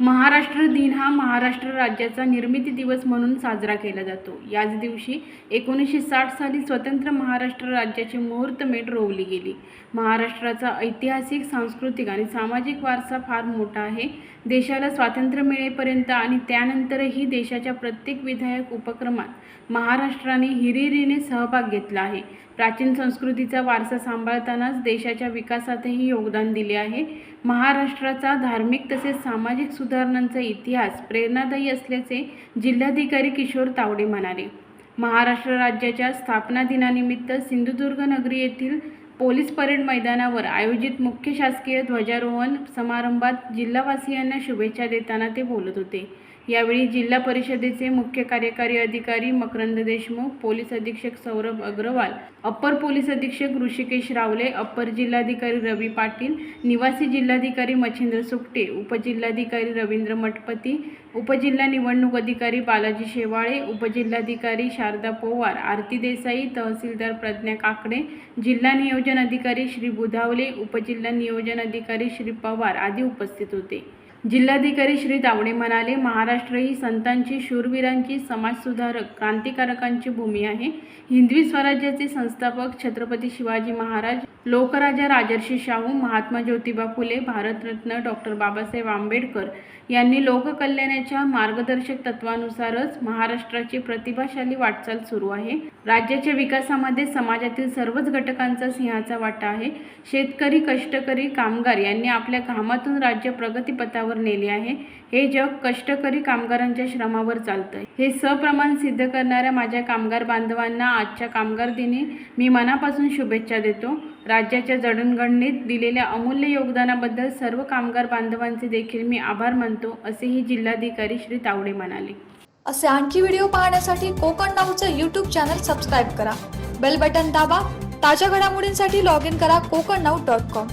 महाराष्ट्र दिन हा महाराष्ट्र राज्याचा निर्मिती दिवस म्हणून साजरा केला जातो. याच दिवशी एकोणीसशे साठ साली स्वतंत्र महाराष्ट्र राज्याची मुहूर्तमेढ रोवली गेली. महाराष्ट्राचा ऐतिहासिक सांस्कृतिक आणि सामाजिक वारसा फार मोठा आहे. देशाला स्वातंत्र्य मिळेपर्यंत आणि त्यानंतरही देशाच्या प्रत्येक विधायक उपक्रमात महाराष्ट्राने हिरिरीने सहभाग घेतला आहे. प्राचीन संस्कृतीचा वारसा सांभाळतानाच देशाच्या विकासातही योगदान दिले आहे. महाराष्ट्राचा धार्मिक तसेच सामाजिक सुधारणांचा इतिहास प्रेरणादायी असल्याचे जिल्हाधिकारी किशोर तावडे म्हणाले. महाराष्ट्र राज्याच्या स्थापना दिनानिमित्त सिंधुदुर्ग नगरी येथील पोलीस परेड मैदानावर आयोजित मुख्य शासकीय ध्वजारोहण समारंभात जिल्हावासियांना शुभेच्छा देताना ते बोलत होते. यावेळी जिल्हा परिषदेचे मुख्य कार्यकारी अधिकारी मकरंद देशमुख पोलीस अधीक्षक सौरभ अग्रवाल अप्पर पोलीस अधीक्षक ऋषिकेश रावले अप्पर जिल्हाधिकारी रवी पाटील निवासी जिल्हाधिकारी मच्छिंद्र सुकटे उपजिल्हाधिकारी रवींद्र मठपती उपजिल्हा निवडणूक अधिकारी बालाजी शेवाळे उपजिल्हाधिकारी शारदा पोवार आरती देसाई तहसीलदार प्रज्ञा काकडे जिल्हा नियोजन अधिकारी श्री बुधावले उपजिल्हा नियोजन अधिकारी श्री पवार आदी उपस्थित होते. जिल्हाधिकारी श्री दावडे म्हणाले महाराष्ट्र ही संतांची शूरवीरांची समाजसुधारक क्रांतिकारकांची भूमी आहे. हिंदवी स्वराज्याचे संस्थापक छत्रपती शिवाजी महाराज लोकराजा राजर्षी शाहू महात्मा ज्योतिबा फुले भारतरत्न डॉक्टर बाबासाहेब आंबेडकर यांनी लोककल्याणाच्या मार्गदर्शक तत्वानुसारच महाराष्ट्राची प्रतिभाशाली वाटचाल सुरू आहे. राज्याच्या विकासामध्ये समाजातील सर्वच घटकांचा सिंहाचा वाटा आहे. शेतकरी कष्टकरी कामगार यांनी आपल्या कामातून राज्य प्रगतीपथावर नेले आहे. हे जग कष्टकरी कामगारांच्या श्रमावर चालतं हे सप्रमाण सिद्ध करणाऱ्या माझ्या कामगार बांधवांना आजच्या कामगार दिनी मी मनापासून शुभेच्छा देतो. राज्याच्या जडणघडणीत दिलेल्या अमूल्य योगदानाबद्दल सर्व कामगार बांधवांचे देखील मी आभार मानतो असेही जिल्हाधिकारी श्री तावडे म्हणाले. असे आणखी व्हिडिओ पाहण्यासाठी कोकण नाऊचं यूट्यूब चॅनल सबस्क्राईब करा. बेल बटन दाबा. ताज्या घडामोडींसाठी लॉग इन करा कोकण नाऊ डॉट कॉम